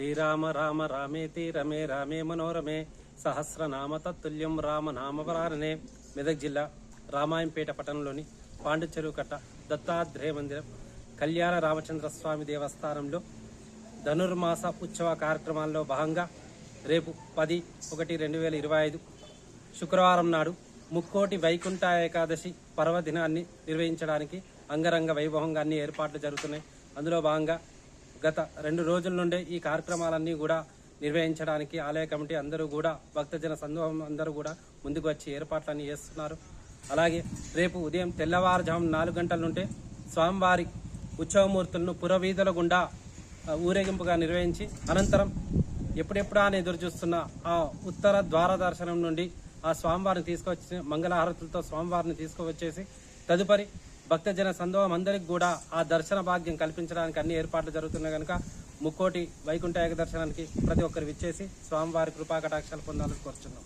శ్రీరామ రామ రామేతి రమే రామే మనోరమే సహస్రనామ తత్తుల్యం రామ నామవరారణే మెదక్ జిల్లా రామాయంపేట పట్టణంలోని పాండుచెరువు కట్ట దత్తాత్రేయ మందిరం కళ్యాణ రామచంద్ర స్వామి దేవస్థానంలో ధనుర్మాస ఉత్సవ కార్యక్రమాల్లో భాగంగా రేపు పది ఒకటి రెండు వేల ఇరవై ఐదు శుక్రవారం నాడు ముక్కోటి వైకుంఠ ఏకాదశి పర్వదినాన్ని నిర్వహించడానికి అంగరంగ వైభవంగా అన్ని ఏర్పాట్లు జరుగుతున్నాయి. అందులో భాగంగా గత రెండు రోజుల నుండే ఈ కార్యక్రమాలన్నీ కూడా నిర్వహించడానికి ఆలయ కమిటీ అందరూ కూడా భక్తజన సందోహం అందరూ కూడా ముందుకు వచ్చి ఏర్పాట్లన్నీ చేస్తున్నారు. అలాగే రేపు ఉదయం తెల్లవారుజాము నాలుగు గంటల నుండే స్వామివారి ఉత్సవమూర్తులను పురవీధుల గుండా ఊరేగింపుగా నిర్వహించి అనంతరం ఎప్పుడెప్పుడా అని ఎదురు చూస్తున్న ఆ ఉత్తర ద్వార దర్శనం నుండి ఆ స్వామివారిని తీసుకొచ్చి మంగళహారతులతో స్వామివారిని తీసుకువచ్చేసి తదుపరి భక్తజన సందోహం అందరికి కూడా ఆ దర్శన భాగ్యం కల్పించడానికి అన్ని ఏర్పాట్లు జరుగుతున్నాయి కనుక ముక్కోటి వైకుంఠ ఏక దర్శనానికి ప్రతి ఒక్కరు విచ్చేసి స్వామివారి కృపా కటాక్షాలు పొందాలని కోరుచున్నాం.